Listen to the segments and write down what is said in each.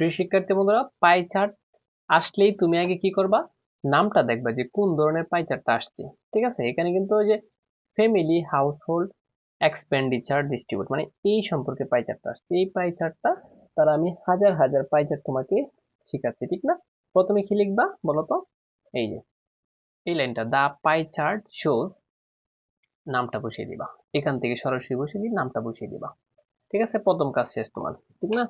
প্রিয় শিক্ষার্থী বন্ধুরা পাই চার্ট আসলেই তুমি আগে কি করবা? নামটা দেখবা যে কোন ধরনের পাই চার্টটা আসছে। ঠিক আছে? এখানে কিন্তু ওই যে family house hold expenditure distribute মানে এই সম্পর্কে পাই চার্টটা আসছে। এই পাই চার্টটা তারা আমি হাজার হাজার পাই চার্ট তোমাকে শিখাচ্ছি, ঠিক না? প্রথমে কি লিখবা বলো তো? এই যে, এই লাইনটা দা পাই চার্ট শোজ নামটা বসিয়ে দিবা। এখান থেকে সরাসরি বসিয়ে দিয়ে নামটা বসিয়ে দিবা। ঠিক আছে? প্রথম কাজ শেষ তোমার, ঠিক না?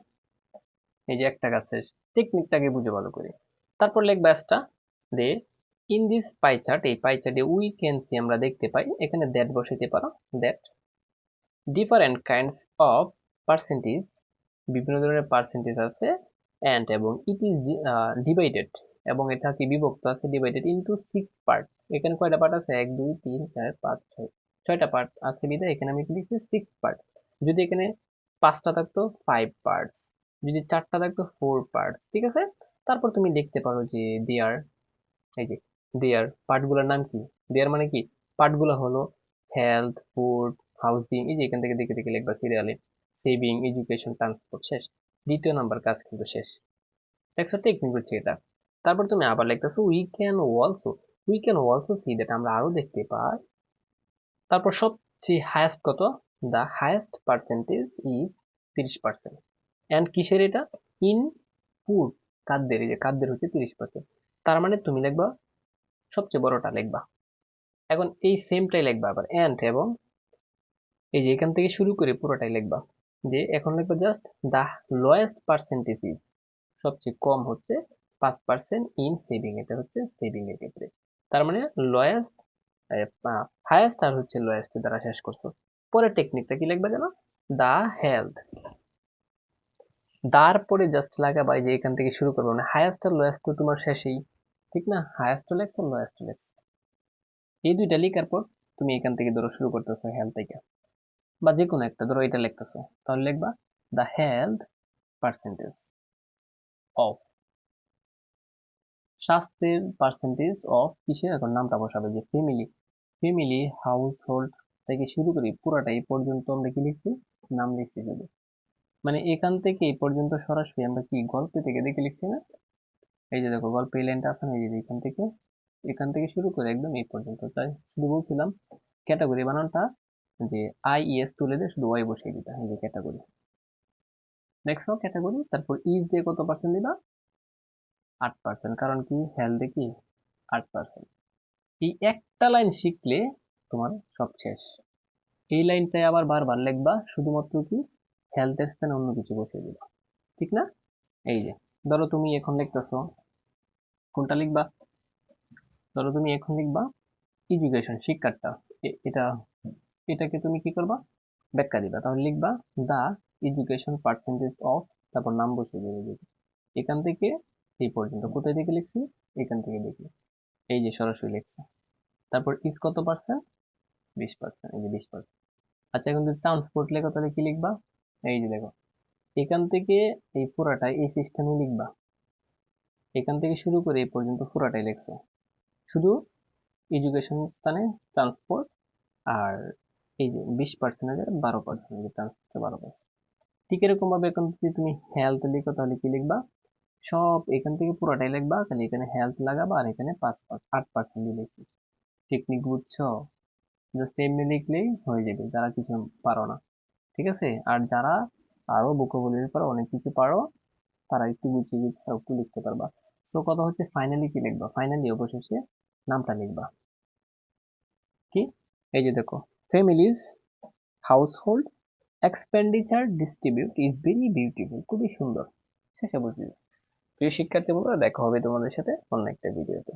এই যে একটা কাজ শেষ টেকনিকটাকে বুঝে ভালো করে। তারপর লিখবা একটা they in this pie chart এই পাই চার্টে উই ক্যান সি আমরা দেখতে পাই, এখানে দ্যাট বসাইতে পারো that different kinds of percentage বিভিন্ন ধরনের পার্সেন্টেজ আছে অ্যান্ড এবং ইট ইজ ডিভাইডেড এবং এটা কি বিভক্ত আছে ডিভাইডেড ইনটু সিক্স পার্ট এখানে কয়টা পার্ট আছে? এক, দুই, তিন, চার, পাঁচ, ছয়। ছয়টা পার্ট আছে বিধায় এখানে আমি লিখছি সিক্স পার্ট যদি এখানে পাঁচটা থাকতো ফাইভ পার্টস যদি চারটা থাকতো ফোর পার্টস ঠিক আছে? তারপর তুমি দেখতে পারো যে দেয়ার এই যে দেয়ার পার্টগুলোর নাম কি? দেয়ার মানে কি? পার্টগুলো হলো হেলথ ফুড হাউসিং এই যে এখান থেকে দেখে দেখে লিখবা সিরিয়ালে সেভিং এডুকেশন ট্রান্সপোর্ট শেষ। দ্বিতীয় নাম্বার কাজ কিন্তু শেষ। দেখছ টেকনিক হচ্ছে এটা তারপর তুমি আবার লিখতেছো we can also we can also see that আমরা আরও দেখতে পাই। তারপর সবচেয়ে হায়েস্ট কত? দ্য হায়েস্ট পার্সেন্টেজ ইজ তিরিশ পার্সেন্ট অ্যান্ড কিসের এটা? ইন ফুড খাদ্যের এই যে খাদ্যের হচ্ছে তিরিশ পার্সেন্ট তার মানে তুমি লিখবা, সবচেয়ে বড়টা লিখবা। এখন এই সেমটাই লিখবা আবার। অ্যান্ড এবং এই যে এখান থেকে শুরু করে পুরোটাই লিখবা। যে এখন লিখবা just the lowest percentage is সবচেয়ে কম হচ্ছে পাঁচ পার্সেন্ট ইন সেভিং এটা হচ্ছে সেভিং এর ক্ষেত্রে। তার মানে লোয়েস্ট হায়েস্ট আর হচ্ছে লোয়েস্ট দ্বারা শেষ করছ। পরের টেকনিকটা কি লিখবা জানো? দা হেলথ দার পরে জাস্ট লাগাবা যে এখান থেকে শুরু করব। মানে হায়েস্ট আর লোয়েস্ট তো তোমার শেষেই, ঠিক না? হায়েস্ট লেখছ লোয়েস্ট লেখছ এই দুইটা লেখার পর তুমি এখান থেকে ধরো শুরু করতেছো হেলথ থেকে। বা যে কোনো একটা, ধরো এটা লিখতেছো। তাহলে লিখবা দ্য হেলথ পার্সেন্টেজ অফ স্বাস্থ্যের পার্সেন্টেজ অফ কিসের? এখন নামটা বসাবে যে ফ্যামিলি ফ্যামিলি হাউস হোল্ড থেকে শুরু করি পুরাটা এই পর্যন্ত আমরা কি লিখছি? নাম লিখছি শুধু। মানে এখান থেকে এই পর্যন্ত সরাসরি আমরা কি গল্প থেকে দেখে লিখছি না? এই যে দেখো, গল্প এই লাইনটা আছে না, এই যে এখান থেকে এখান থেকে শুরু করে একদম এই পর্যন্ত। তাই শুধু বলছিলাম ক্যাটাগরি বানানটা যে আই ইএস তুলে দিয়ে শুধু ওয়াই বসিয়ে দিতে এই যে ক্যাটাগরি দেখছ ক্যাটাগরি তারপর ইজ দিয়ে কত পার্সেন্ট দিবা? আট পার্সেন্ট কারণ কি? হেলথে কি? আট পার্সেন্ট এই একটা লাইন শিখলে তোমার সব শেষ। এই লাইনটাই আবার বারবার লিখবা, শুধুমাত্র কি? হেলথের স্থানে অন্য কিছু বসিয়ে দিবা। ঠিক না? এই যে, ধরো তুমি এখন লিখতেছো, কোনটা লিখবা? ধরো তুমি এখন লিখবা এডুকেশন শিক্ষাটা। এটা, এটাকে তুমি কি করবা? ব্যাখ্যা দিবা। তাহলে লিখবা দা এডুকেশন পার্সেন্টেজ অফ তারপর নাম বসিয়ে দেবে এখান থেকে এই পর্যন্ত। কোথায় থেকে লিখছি? এখান থেকে দেখি। এই যে সরাসরি লিখছে। তারপর ইস কত পার্সেন্ট বিশ পার্সেন্ট এই যে বিশ পার্সেন্ট আচ্ছা এখন যদি ট্রান্সপোর্ট লেখো, তাহলে কি লিখবা? এই যে দেখো, এখান থেকে এই পুরাটা এই সিস্টেমে লিখবা। এখান থেকে শুরু করে এই পর্যন্ত পুরাটাই লিখছো। শুধু এডুকেশন স্থানে ট্রান্সপোর্ট আর এই যে বিশ পার্সেন্টের বারো পার্সেন্ট ট্রান্সপোর্টে বারো পার্সেন্ট ঠিক এরকম ভাবে এখন যদি তুমি হেলথ লিখো তাহলে কি লিখবা? সব এখান থেকে পুরোটাই লিখবা তাহলে এখানে হেলথ লাগাবা আর এখানে পাঁচ আট পার্সেন্ট দিয়ে লিখছি। টেকনিক বুঝছ? জাস্ট এমনি লিখলেই হয়ে যাবে, যারা কিছু পারো না। ঠিক আছে? আর যারা আরও ভোকাবুলারি পারো অনেক কিছু পারো, তারা একটু গুছিয়ে গুছিয়ে একটু লিখতে পারবা। সো কথা হচ্ছে ফাইনালি কি লিখবা? ফাইনালি অবশেষে নামটা লিখবা। কি এই যে দেখো families household expenditure distribute is very beautiful খুবই সুন্দর। শেষে বুঝলি প্রিয় শিক্ষার্থী বন্ধুরা, দেখা হবে তোমাদের সাথে অন্য একটা ভিডিওতে